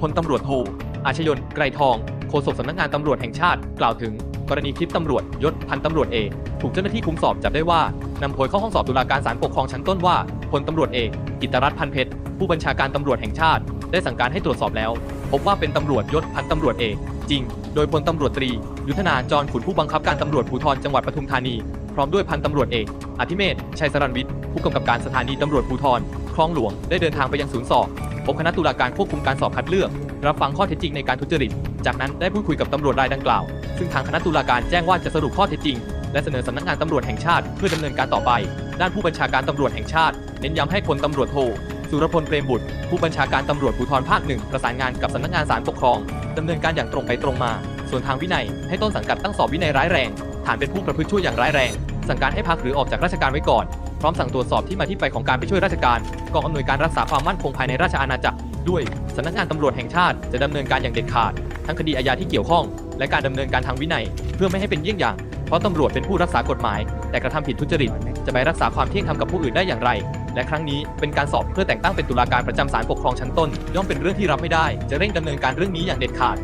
พลตำรวจโทอาชยนไกรทองโฆษกสำนักงานตำรวจแห่งชาติ กล่าวถึง กรณีคลิปตำรวจยศพันตำรวจเอกถูกเจ้าหน้าที่คุมสอบจับได้ว่านำโพยเข้าห้องสอบตุลาการศาลปกครองชั้นต้นว่าพลตำรวจเอกกิตรัตน์พันเพชรผู้บัญชาการตำรวจแห่งชาติ ได้สั่งการให้ตรวจสอบแล้ว พบว่าเป็นตำรวจยศพันตำรวจเอกจริง โดยพลตำรวจตรี ยุทธนาจรขุนผู้บังคับการตำรวจภูธรจังหวัดปทุมธานี พร้อมด้วยพันตำรวจเอกอธิเมศชัยสรันวิทย์ผู้กำกับการสถานีตำรวจภูธรคลองหลวงได้เดินทางไปยังศูนย์สอบ พบคณะตุลาการควบคุมการสอบคัดเลือก รับฟังข้อเท็จจริงในการทุจริต จากนั้นได้พูดคุยกับตำรวจรายดังกล่าว ซึ่งทางคณะตุลาการแจ้งว่าจะสรุปข้อเท็จจริง และเสนอสำนักงานตำรวจแห่งชาติเพื่อดำเนินการต่อไป ด้านผู้บัญชาการตำรวจแห่งชาติ เน้นย้ำให้พลตำรวจโทสุรพลเปรมบุตร ผู้บัญชาการตำรวจภูธรภาคหนึ่งประสานงานกับสำนักงานศาลปกครองดำเนินการอย่างตรงไปตรงมา ส่วนทางวินัย ให้ต้นสังกัดตั้งสอบวินัยร้ายแรง ฐานเป็นผู้ประพฤติชั่วอย่างร้ายแรง สั่งการให้พักหรือออกจากราชการไว้ก่อน พร้อมสั่งตรวจสอบที่มาที่ไปของการไปช่วยราชการกองอำนวยการรักษาความมั่นคงภายในราชอาณาจักรด้วยสำนักงานตำรวจแห่งชาติจะดำเนินการอย่างเด็ดขาด ทั้งคดีอาญาที่เกี่ยวข้อง และการดำเนินการทางวินัย เพื่อไม่ให้เป็นเยี่ยงอย่าง เพราะตำรวจเป็นผู้รักษากฎหมาย แต่กระทำผิดทุจริต จะไปรักษาความเที่ยงธรรมกับผู้อื่นได้อย่างไร และครั้งนี้เป็นการสอบเพื่อแต่งตั้งเป็นตุลาการประจำศาลปกครองชั้นต้นย่อมเป็นเรื่องที่รับไม่ได้ จะเร่งดำเนินการเรื่องนี้อย่างเด็ดขาด